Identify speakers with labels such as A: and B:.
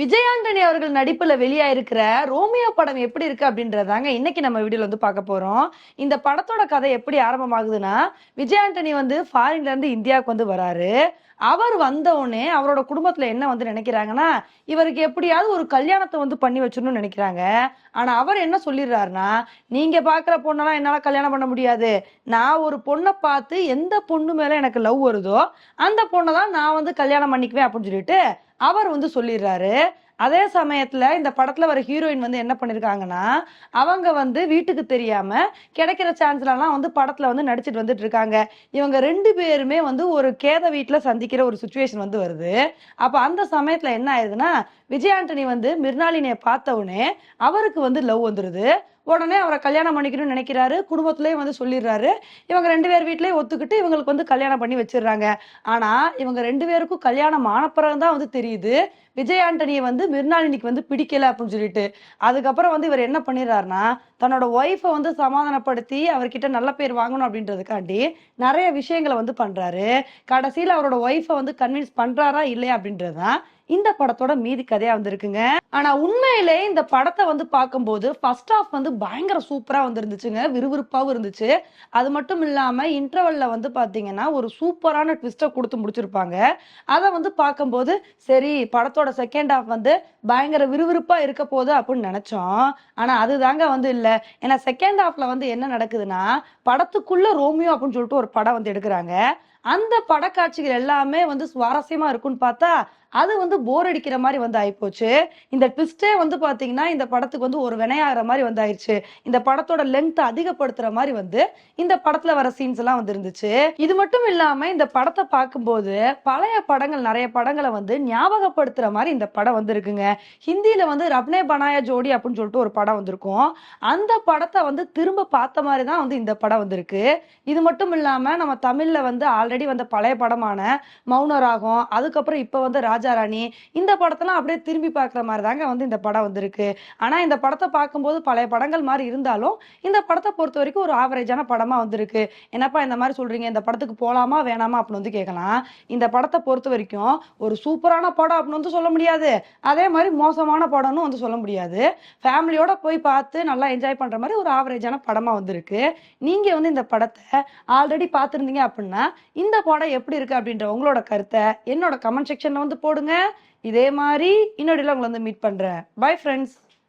A: விஜயாண்டனி அவர்கள் நடிப்புல வெளியாயிருக்கிற ரோமியோ படம் எப்படி இருக்கு அப்படின்றதாங்க இன்னைக்கு நம்ம வீடியோல வந்து பார்க்க போறோம். இந்த படத்தோட கதை எப்படி ஆரம்பமாகுதுன்னா விஜயாண்டனி வந்து ஃபாரின்ல இருந்து இந்தியாவுக்கு வந்து வராரு. அவர் வந்தவுடனே அவரோட குடும்பத்துல என்ன வந்து நினைக்கிறாங்கன்னா இவருக்கு எப்படியாவது ஒரு கல்யாணத்தை வந்து பண்ணி வச்சிடணும்னு நினைக்கிறாங்க. ஆனா அவர் என்ன சொல்லிடுறாருன்னா நீங்க பாக்குற பொண்ணெல்லாம் என்னால கல்யாணம் பண்ண முடியாது. நான் ஒரு பொண்ணை பார்த்து எந்த பொண்ணு மேல எனக்கு லவ் வருதோ அந்த பொண்ணை தான் நான் வந்து கல்யாணம் பண்ணிக்குவேன் அப்படின்னு சொல்லிட்டு அவர் வந்து சொல்லிடுறாரு அதே சமயத்துல இந்த படத்துல வர ஹீரோயின் வந்து என்ன பண்ணிருக்காங்கன்னா அவங்க வந்து வீட்டுக்கு தெரியாம கிடைக்கிற சான்ஸ்லலாம் வந்து படத்துல வந்து நடிச்சிட்டு வந்துட்டு இருக்காங்க. இவங்க ரெண்டு பேருமே வந்து ஒரு கேத வீட்டுல சந்திக்கிற ஒரு சுச்சுவேஷன் வந்து வருது. அப்ப அந்த சமயத்துல என்ன ஆயிருதுன்னா விஜயாண்டனி வந்து மிர்னாலினியை பார்த்த உடனே அவருக்கு வந்து லவ் வந்துருது. உடனே அவரை கல்யாணம் பண்ணிக்கணும்னு நினைக்கிறாரு. குடும்பத்திலேயே வந்து சொல்லிடுறாரு. இவங்க ரெண்டு பேர் வீட்லேயே ஒத்துக்கிட்டு இவங்களுக்கு வந்து கல்யாணம் பண்ணி வச்சிடுறாங்க. ஆனா இவங்க ரெண்டு பேருக்கும் கல்யாணம் ஆன பிறகுதான் வந்து தெரியுது. விஜய் ஆண்டனியை வந்து மிருனாளினிக்கு வந்து பிடிக்கல அப்படின்னு சொல்லிட்டு. அதுக்கப்புறம் வந்து இவர் என்ன பண்ணிடுறாருன்னா தன்னோட ஒய்ஃபை வந்து சமாதானப்படுத்தி அவர்கிட்ட நல்ல பேர் வாங்கணும் அப்படின்றதுக்காண்டி நிறைய விஷயங்களை வந்து பண்றாரு. கடைசியில் அவரோட ஒய்ஃபை வந்து கன்வின்ஸ் பண்றாரா இல்லையா அப்படின்றதுதான் இந்த படத்தோட மீதி கதையா வந்திருக்குங்க. ஆனா உண்மையிலே இந்த படத்தை வந்து பார்க்கும்போது ஃபர்ஸ்ட் ஆஃப் வந்து பயங்கர சூப்பரா வந்துருந்துச்சுங்க. விறுவிறுப்பாவும் இருந்துச்சு. அது மட்டும் இல்லாம இன்டர்வல்ல வந்து பாத்தீங்கன்னா ஒரு சூப்பரான ட்விஸ்ட்டை கொடுத்து முடிச்சிருப்பாங்க. அதை வந்து பார்க்கும்போது சரி படத்தோட செகண்ட் ஹாஃப் வந்து பயங்கர விறுவிறுப்பா இருக்க போகுது அப்படின்னு நினைச்சோம். ஆனா அதுதாங்க வந்து இல்ல. ஏன்னா செகண்ட் ஹாஃப்ல வந்து என்ன நடக்குதுன்னா படத்துக்குள்ள ரோமியோ அப்படின்னு சொல்லிட்டு ஒரு படம் வந்து எடுக்கிறாங்க. அந்த படக்காட்சிகள் எல்லாமே வந்து சுவாரஸ்யமா இருக்கும்னு பார்த்தா அது வந்து போர் அடிக்கிற மாதிரி வந்து ஆயிப்போச்சு. இந்த ட்விஸ்டே வந்து பாத்தீங்கன்னா இந்த படத்துக்கு வந்து ஒரு வினையாகிற மாதிரி வந்து ஆயிடுச்சு இந்த படத்தோட லென்த் அதிகப்படுத்துற மாதிரி வந்து இந்த படத்துல வர சீன்ஸ் எல்லாம் வந்து இருந்துச்சு. இது மட்டும் இல்லாம இந்த படத்தை பார்க்கும்போது பழைய படங்கள் நிறைய படங்களை வந்து ஞாபகப்படுத்துற மாதிரி இந்த படம் வந்து இருக்குங்க. ஹிந்தியில வந்து ரப்னே பனாயா ஜோடி அப்படின்னு சொல்லிட்டு ஒரு படம் வந்திருக்கும். அந்த படத்தை வந்து திரும்ப பார்த்த மாதிரி தான் வந்து இந்த படம் வந்திருக்கு. இது மட்டும் இல்லாம நம்ம தமிழ்ல வந்து ஆல்ரெடி வந்த பழைய படமான மௌனராகம் அதுக்கப்புறம் இப்போ வந்து ராஜாராணி இந்த படத்தெல்லாம் அப்படியே திரும்பி பார்க்குற மாதிரி தாங்க வந்து இந்த படம் வந்திருக்கு. ஆனா இந்த படத்தை பார்க்கும்போது பழைய படங்கள் மாதிரி இருந்தாலும் இந்த படத்தை பொறுத்த வரைக்கும் ஒரு ஆவரேஜான படமா வந்திருக்கு. என்னப்பா இந்த மாதிரி சொல்றீங்க? இந்த படத்துக்கு போகலாமா வேணாமா அப்படின்னு வந்து கேட்கலாம். இந்த படத்தை பொறுத்த வரைக்கும் ஒரு சூப்பரான படம் அப்படின்னு வந்து சொல்ல முடியாது. அதே மாதிரி மோசமான படம்னு வந்து சொல்ல முடியாது. ஃபேமிலியோட போய் பார்த்து நல்லா என்ஜாய் பண்ற மாதிரி ஒரு ஆவரேஜான படமா வந்திருக்கு. நீங்க வந்து இந்த படத்தை ஆல்ரெடி பார்த்துருந்தீங்க அப்படின்னா இந்த படம் எப்படி இருக்கு அப்படின்ற உங்களோட கருத்தை என்னோட கமெண்ட் செக்ஷன்ல வந்து போடுங்க. இதே மாதிரி இன்னொடியில் உங்களை வந்து மீட் பண்றேன். Bye friends